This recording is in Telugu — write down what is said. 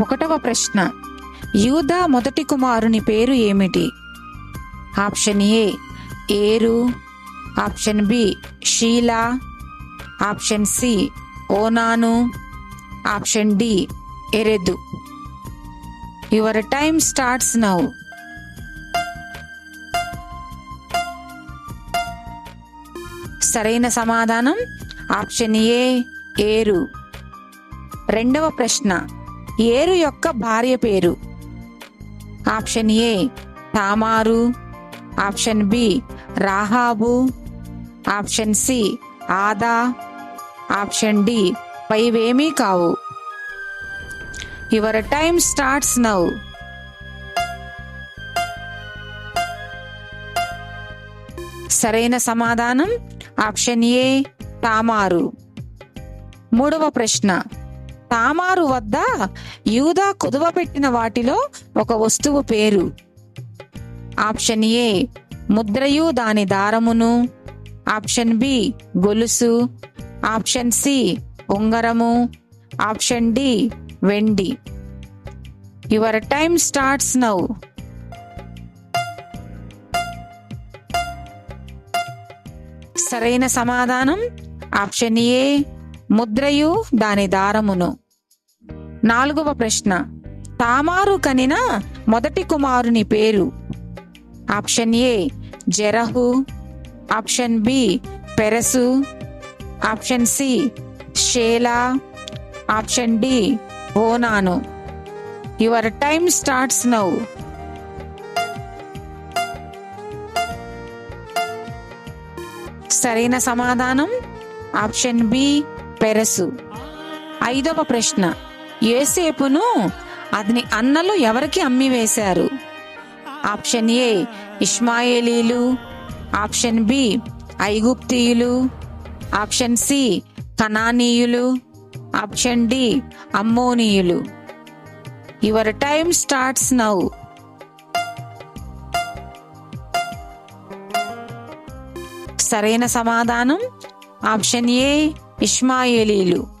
ఒకటవ ప్రశ్న. యూదా మొదటి కుమారుని పేరు ఏమిటి? ఆప్షన్ ఏ ఏరు. ఆప్షన్ బి షీలా. ఆప్షన్ సి ఓనాను. Option D ఎరెదు. Your time starts now. సరైన సమాధానం ఆప్షన్ ఏ ఏరు. రెండవ ప్రశ్న. ఏరు యొక్క భార్య పేరు. ఆప్షన్ ఏ తామారు. ఆప్షన్ బి రాహాబు. ఆప్షన్ సి ఆదా. ఆప్షన్ డి పైవేమీ కావు. Your time starts now. సరైన సమాధానం? ఆప్షన్ ఏ తామారు. మూడవ ప్రశ్న. తామారు వద్ద యూదా కుదువ పెట్టిన వాటిలో ఒక వస్తువు పేరు. ఆప్షన్ ఏ ముద్రయు దాని దారమును. ఆప్షన్ బి గొలుసు. ఆప్షన్ సి ఉంగరము. ఆప్షన్ డి వెండి. యువర్ టైమ్ స్టార్ట్స్ నౌ సరైన సమాధానం ఆప్షన్ ఏ ముద్రయు దాని దారమును. నాలుగవ ప్రశ్న. తామారు కనిన మొదటి కుమారుని పేరు. ఆప్షన్ ఏ జెరహు. ఆప్షన్ బి పెరసు. ఆప్షన్ సి షేలా. Option D Onan. Your time starts now. సరైన సమాధానం? ఆప్షన్ బి పెరసు. ఐదవ ప్రశ్న. ఏసేపును అతని అన్నలు ఎవరికి అమ్మి వేశారు? ఆప్షన్ ఏ ఇష్మాయేలీలు. ఆప్షన్ బి ఐగుప్తీయులు. ఆప్షన్ సి కనానీయులు. ఆప్షన్ డి అమ్మోనీయులు. యువర్ టైమ్ స్టార్ట్స్ నౌ సరైన సమాధానం? Option A ఇష్మాయేలీలు.